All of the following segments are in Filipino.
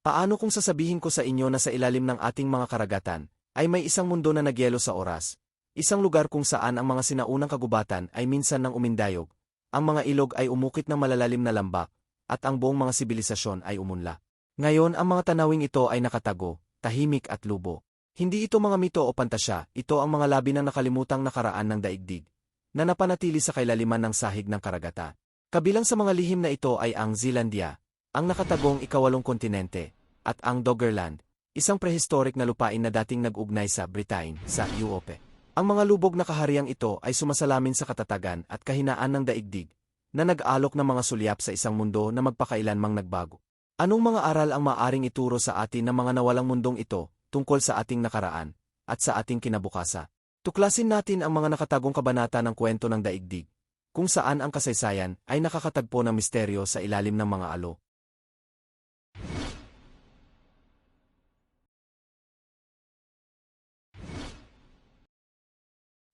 Paano kung sasabihin ko sa inyo na sa ilalim ng ating mga karagatan, ay may isang mundo na nagyelo sa oras? Isang lugar kung saan ang mga sinaunang kagubatan ay minsan nang umindayog, ang mga ilog ay umukit ng malalalim na lambak, at ang buong mga sibilisasyon ay umunla. Ngayon ang mga tanawing ito ay nakatago, tahimik at lubo. Hindi ito mga mito o pantasya, ito ang mga labi ng nakalimutang nakaraan ng daigdig, na napanatili sa kailaliman ng sahig ng karagata. Kabilang sa mga lihim na ito ay ang Zealandia, ang nakatagong ikawalong kontinente, at ang Doggerland, isang prehistoric na lupain na dating nag-ugnay sa Britain, sa Europe. Ang mga lubog na kahariang ito ay sumasalamin sa katatagan at kahinaan ng daigdig, na nag-alok ng mga sulyap sa isang mundo na magpakailanmang nagbago. Anong mga aral ang maaring ituro sa atin ng mga nawalang mundong ito tungkol sa ating nakaraan at sa ating kinabukasa? Tuklasin natin ang mga nakatagong kabanata ng kwento ng daigdig, kung saan ang kasaysayan ay nakakatagpo ng misteryo sa ilalim ng mga alo.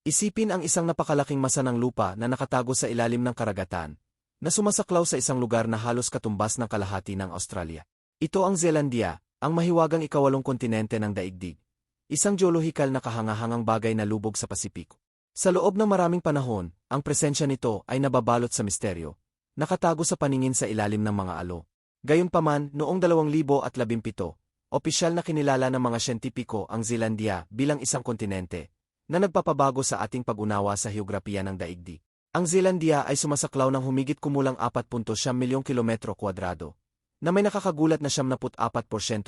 Isipin ang isang napakalaking masa ng lupa na nakatago sa ilalim ng karagatan, na sumasaklaw sa isang lugar na halos katumbas ng kalahati ng Australia. Ito ang Zealandia, ang mahiwagang ikawalong kontinente ng daigdig. Isang geolohikal na kahangahangang bagay na lubog sa Pasipiko. Sa loob ng maraming panahon, ang presensya nito ay nababalot sa misteryo, nakatago sa paningin sa ilalim ng mga alo. Gayunpaman, noong 2017, opisyal na kinilala ng mga siyentipiko ang Zealandia bilang isang kontinente, na nagpapabago sa ating pag-unawa sa heograpiya ng daigdig. Ang Zealandia ay sumasaklaw ng humigit kumulang 4.7 milyong kilometro kwadrado, na may nakakagulat na 74%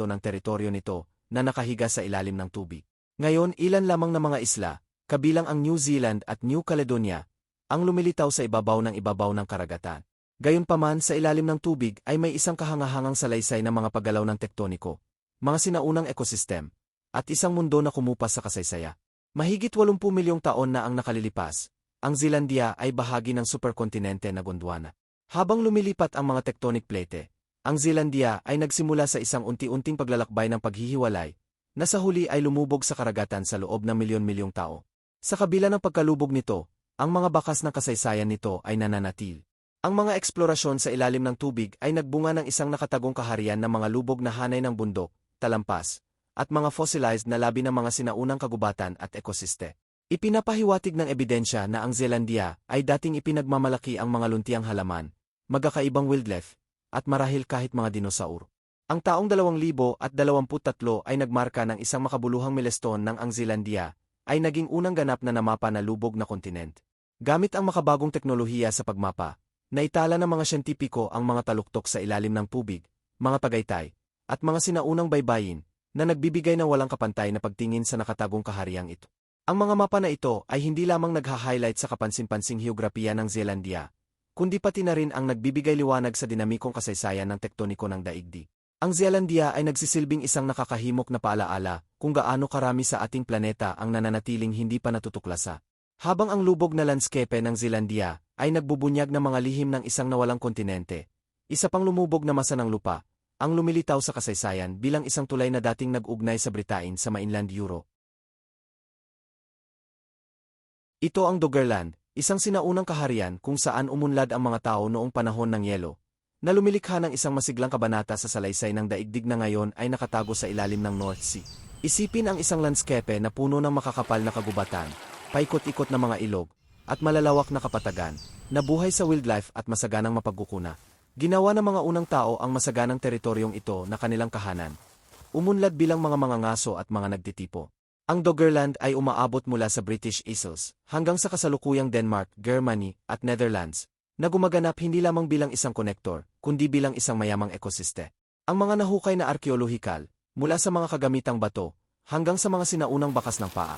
ng teritoryo nito na nakahiga sa ilalim ng tubig. Ngayon ilan lamang na mga isla, kabilang ang New Zealand at New Caledonia, ang lumilitaw sa ibabaw ng ibabaw ng karagatan. Gayunpaman sa ilalim ng tubig ay may isang kahangahangang salaysay ng mga paggalaw ng tektoniko, mga sinaunang ekosistem, at isang mundo na kumupas sa kasaysaya. Mahigit 80 milyong taon na ang nakalilipas, ang Zealandia ay bahagi ng superkontinente na Gondwana. Habang lumilipat ang mga tectonic plate, ang Zealandia ay nagsimula sa isang unti-unting paglalakbay ng paghihiwalay, na sa huli ay lumubog sa karagatan sa loob ng milyon-milyong tao. Sa kabila ng pagkalubog nito, ang mga bakas ng kasaysayan nito ay nananatil. Ang mga eksplorasyon sa ilalim ng tubig ay nagbunga ng isang nakatagong kaharian ng mga lubog na hanay ng bundok, talampas, at mga fossilized na labi ng mga sinaunang kagubatan at ekosiste. Ipinapahiwatig ng ebidensya na ang Zealandia ay dating ipinagmamalaki ang mga luntiang halaman, magkakaibang wildlife, at marahil kahit mga dinosaur. Ang taong 2023 ay nagmarka ng isang makabuluhang milestone ng ang Zealandia ay naging unang ganap na namapa na lubog na kontinent. Gamit ang makabagong teknolohiya sa pagmapa, naitala ng mga siyentipiko ang mga taluktok sa ilalim ng tubig, mga tagaytay, at mga sinaunang baybayin, na nagbibigay ng walang kapantay na pagtingin sa nakatagong kahariang ito. Ang mga mapa na ito ay hindi lamang nagha-highlight sa kapansin-pansing heograpiya ng Zealandia, kundi pati na rin ang nagbibigay liwanag sa dinamikong kasaysayan ng tektoniko ng daigdig. Ang Zealandia ay nagsisilbing isang nakakahimok na paalaala kung gaano karami sa ating planeta ang nananatiling hindi pa natutuklasa. Habang ang lubog na landscape ng Zealandia ay nagbubunyag ng mga lihim ng isang nawalang kontinente, isa pang lumubog na masa ng lupa, ang lumilitaw sa kasaysayan bilang isang tulay na dating nag-ugnay sa Britain sa mainland Europe. Ito ang Doggerland, isang sinaunang kaharian kung saan umunlad ang mga tao noong panahon ng yelo, na lumilikha ng isang masiglang kabanata sa salaysay ng daigdig na ngayon ay nakatago sa ilalim ng North Sea. Isipin ang isang landscape na puno ng makakapal na kagubatan, paikot-ikot na mga ilog, at malalawak na kapatagan, na buhay sa wildlife at masaganang mapagkukuna. Ginawa ng mga unang tao ang masaganang teritoryong ito na kanilang kahanan. Umunlad bilang mga mga ngaso at mga nagtitipo. Ang Doggerland ay umaabot mula sa British Isles hanggang sa kasalukuyang Denmark, Germany, at Netherlands, na gumaganap hindi lamang bilang isang konektor, kundi bilang isang mayamang ekosiste. Ang mga nahukay na arkeolohikal, mula sa mga kagamitang bato, hanggang sa mga sinaunang bakas ng paa,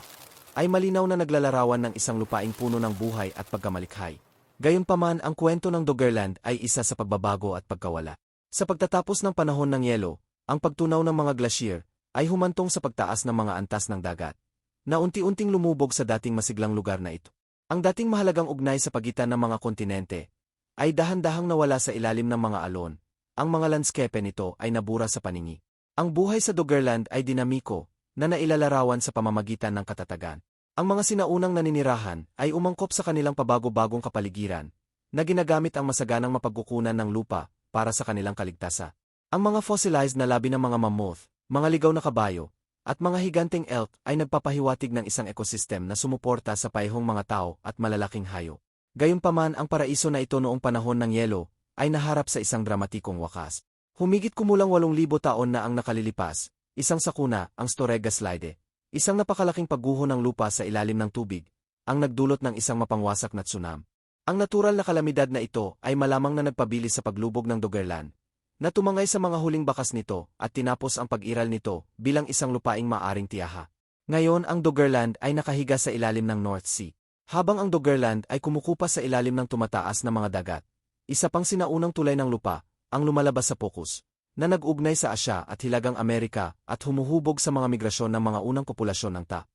ay malinaw na naglalarawan ng isang lupaing puno ng buhay at pagkamalikhay. Gayunpaman ang kwento ng Doggerland ay isa sa pagbabago at pagkawala. Sa pagtatapos ng panahon ng yelo, ang pagtunaw ng mga glacier ay humantong sa pagtaas ng mga antas ng dagat, na unti-unting lumubog sa dating masiglang lugar na ito. Ang dating mahalagang ugnay sa pagitan ng mga kontinente ay dahan-dahang nawala sa ilalim ng mga alon. Ang mga landscape nito ay nabura sa paningi. Ang buhay sa Doggerland ay dinamiko, na nailalarawan sa pamamagitan ng katatagan. Ang mga sinaunang naninirahan ay umangkop sa kanilang pabago-bagong kapaligiran, na ginagamit ang masaganang mapagkukunan ng lupa para sa kanilang kaligtasan. Ang mga fossilized na labi ng mga mammoth, mga ligaw na kabayo, at mga higanteng elk ay nagpapahiwatig ng isang ekosistem na sumuporta sa paihong mga tao at malalaking hayop. Gayunpaman ang paraiso na ito noong panahon ng yelo ay naharap sa isang dramatikong wakas. Humigit kumulang 8,000 taon na ang nakalilipas, isang sakuna, ang Storega Slide, isang napakalaking pagguho ng lupa sa ilalim ng tubig, ang nagdulot ng isang mapangwasak na tsunami. Ang natural na kalamidad na ito ay malamang na nagpabilis sa paglubog ng Doggerland, na tumangay sa mga huling bakas nito at tinapos ang pag-iral nito bilang isang lupaing maaring tiyaha. Ngayon ang Doggerland ay nakahiga sa ilalim ng North Sea. Habang ang Doggerland ay kumukupa sa ilalim ng tumataas na mga dagat, isa pang sinaunang tulay ng lupa, ang lumalabas sa Pocus, na nag-ugnay sa Asya at Hilagang Amerika at humuhubog sa mga migrasyon ng mga unang populasyon ng ta.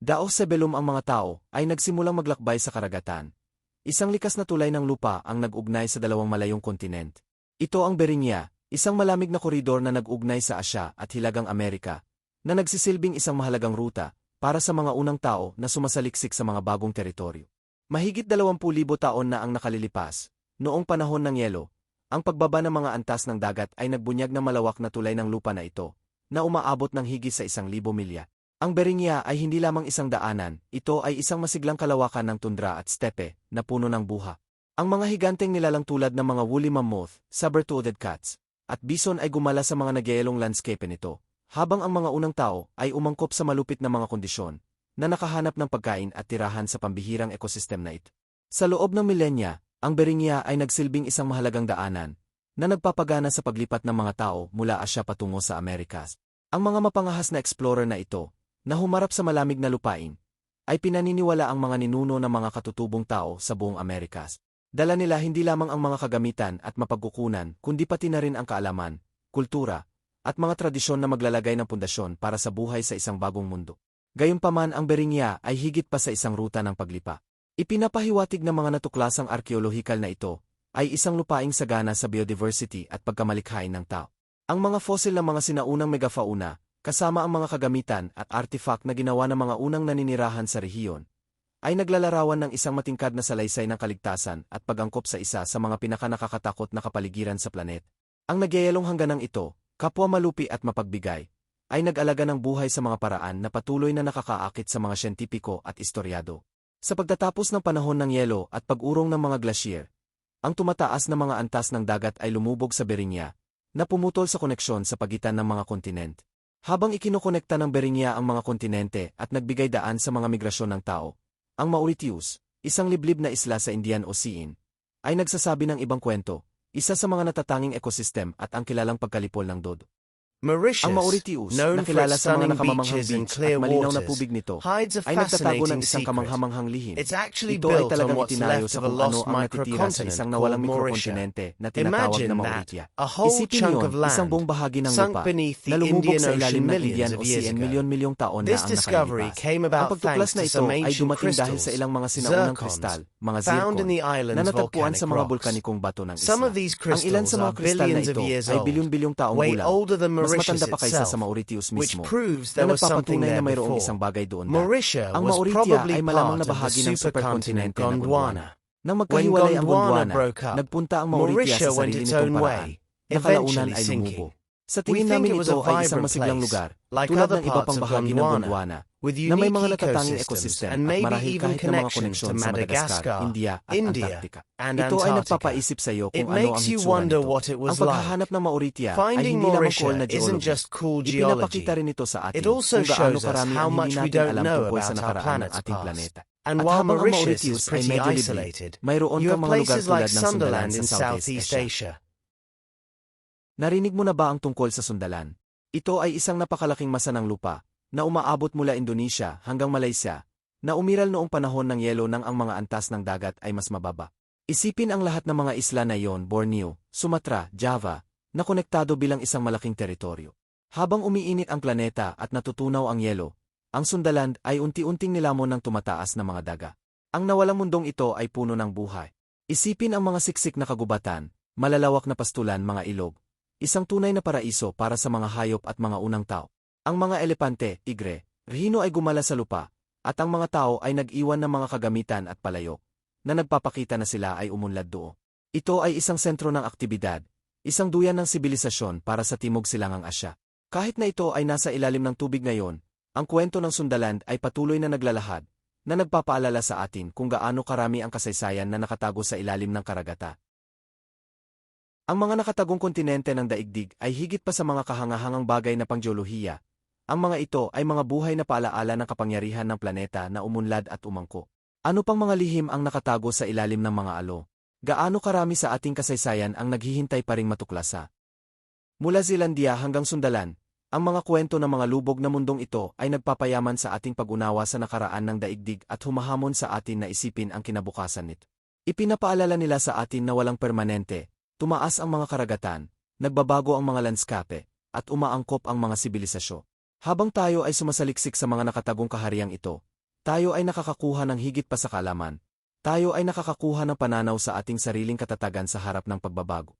Dao Sebelum ang mga tao ay nagsimulang maglakbay sa karagatan. Isang likas na tulay ng lupa ang nag-ugnay sa dalawang malayong kontinent. Ito ang Beringia, isang malamig na koridor na nag-ugnay sa Asya at Hilagang Amerika, na nagsisilbing isang mahalagang ruta para sa mga unang tao na sumasaliksik sa mga bagong teritoryo. Mahigit 20,000 taon na ang nakalilipas, noong panahon ng yelo, ang pagbaba ng mga antas ng dagat ay nagbunyag na malawak na tulay ng lupa na ito, na umaabot ng higit sa isang libo milya. Ang Beringia ay hindi lamang isang daanan, ito ay isang masiglang kalawakan ng tundra at steppe, na puno ng buha. Ang mga higanteng nilalang tulad ng mga woolly mammoth, saber-toothed cats, at bison ay gumala sa mga nagyayalong landscape nito, habang ang mga unang tao ay umangkop sa malupit na mga kondisyon, na nakahanap ng pagkain at tirahan sa pambihirang ekosistem na ito. Sa loob ng milenya, ang Beringia ay nagsilbing isang mahalagang daanan, na nagpapagana sa paglipat ng mga tao mula Asya patungo sa Amerikas. Ang mga mapangahas na explorer na ito, na humarap sa malamig na lupain, ay pinaniniwala ang mga ninuno ng mga katutubong tao sa buong Amerikas. Dala nila hindi lamang ang mga kagamitan at mapagkukunan, kundi pati na rin ang kaalaman, kultura, at mga tradisyon na maglalagay ng pundasyon para sa buhay sa isang bagong mundo. Gayunpaman ang Beringia ay higit pa sa isang ruta ng paglipa. Ipinapahiwatig ng mga natuklasang arkeolohikal na ito ay isang lupaing sagana sa biodiversity at pagkamalikhain ng tao. Ang mga fossil ng mga sinaunang megafauna, kasama ang mga kagamitan at artifact na ginawa ng mga unang naninirahan sa rehiyon, ay naglalarawan ng isang matingkad na salaysay ng kaligtasan at pagangkop sa isa sa mga pinakanakakatakot na kapaligiran sa planet. Ang nagyayalong hangganang ito, kapwa malupi at mapagbigay, ay nag-alaga ng buhay sa mga paraan na patuloy na nakakaakit sa mga siyentipiko at istoryado. Sa pagtatapos ng panahon ng yelo at pag-urong ng mga glacier, ang tumataas na mga antas ng dagat ay lumubog sa Beringia, na pumutol sa koneksyon sa pagitan ng mga kontinent. Habang ikinokonekta ng Beringia ang mga kontinente at nagbigay daan sa mga migrasyon ng tao, ang Mauritius, isang liblib na isla sa Indian Ocean, ay nagsasabi ng ibang kwento, isa sa mga natatanging ekosistem at ang kilalang pagkalipol ng dodo. Mauritius, Ang Mauritius, known na for kilala its sa mga nakamamanghang beach clear at malinaw na waters, tubig nito, hides a ay nagtatago ng fascinating isang kamanghamanghang lihim. It's actually Ito ay built on talagang what's itinayo left sa of a kung ano lost ang natitira sa microcontinent isang nawalang mikrokontinente na tinatawag na Mauritia. a whole Isipin chunk niyon, of land isang buong bahagi ng sunk lupa beneath the na lumubog Indian sa Ocean ilalim ng millions Indian of years Ocean milyon-milyong taon na This ang discovery nakalipas. came Ang about pagtuklas thanks na to ito ay dumating dahil sa ilang mga sinaunang kristal, mga found in zircon, the na island's natagpuan sa mga bulkanikong bato ng isla. Some of these Ang ilan crystals sa mga are kristal na billions of ito years ay old, bilyon-bilyong taong gulang. Mas matanda pa kaysa sa Mauritius mismo, na nagpapatunay na mayroong isang bagay doon. Mauritia Ang Mauritia ay malamang na bahagi ng supercontinent superkontinente na Gondwana. Nang magkahiwalay ang Gondwana nagpunta ang Mauritia sa sarili nitong paraan. Nakalaunan eventually ay lumubo. Sa tingin namin ito ay isang masiglang lugar, like tulad ng iba pang bahagi ng Gondwana, With na may unique mga natatanging ekosistem and at maybe marahil even kahit na mga koneksyon sa Madagascar, India at India, Antarctica. and Ito ay Antarctica. nagpapaisip sa iyo It kung ano ang makes you hitsura wonder nito. what it was Ang paghahanap ng Mauritia ay Finding hindi lamang cool Mauritia na isn't geology. just cool geology. Ipinapakita rin ito sa atin It also kung gaano karami how ang much hindi we natin don't alam know tungkol sa about our nakaraan ng ating planeta. And At while ang Mauritius is ay pretty isolated, mayroon you kang mga lugar places like tulad ng Sundaland sa in Southeast. Asia. Narinig mo na ba ang tungkol sa Sundalan? Ito ay isang napakalaking masa ng lupa na umaabot mula Indonesia hanggang Malaysia na umiral noong panahon ng yelo nang ang mga antas ng dagat ay mas mababa. Isipin ang lahat ng mga isla na iyon Borneo, Sumatra, Java, na konektado bilang isang malaking teritoryo. Habang umiinit ang planeta at natutunaw ang yelo, ang Sundaland ay unti-unting nilamon ng tumataas na mga daga. Ang nawalang mundong ito ay puno ng buhay. Isipin ang mga siksik na kagubatan, malalawak na pastulan mga ilog, isang tunay na paraiso para sa mga hayop at mga unang tao. Ang mga elepante, tigre, rhino ay gumala sa lupa, at ang mga tao ay nag-iwan ng mga kagamitan at palayok, na nagpapakita na sila ay umunlad doo. Ito ay isang sentro ng aktibidad, isang duyan ng sibilisasyon para sa Timog Silangang Asya. Kahit na ito ay nasa ilalim ng tubig ngayon, ang kwento ng Sundaland ay patuloy na naglalahad, na nagpapaalala sa atin kung gaano karami ang kasaysayan na nakatago sa ilalim ng karagata. Ang mga nakatagong kontinente ng daigdig ay higit pa sa mga kahangahangang bagay na panggeolohiya. Ang mga ito ay mga buhay na paalaala ng kapangyarihan ng planeta na umunlad at umangko. Ano pang mga lihim ang nakatago sa ilalim ng mga alo? Gaano karami sa ating kasaysayan ang naghihintay pa ring matuklasa? Mula Zealandia hanggang Sundalan, ang mga kwento ng mga lubog na mundong ito ay nagpapayaman sa ating pag-unawa sa nakaraan ng daigdig at humahamon sa atin na isipin ang kinabukasan nito. Ipinapaalala nila sa atin na walang permanente, tumaas ang mga karagatan, nagbabago ang mga landskape, at umaangkop ang mga sibilisasyo. Habang tayo ay sumasaliksik sa mga nakatagong kahariang ito, tayo ay nakakakuha ng higit pa sa kalaman. Tayo ay nakakakuha ng pananaw sa ating sariling katatagan sa harap ng pagbabago.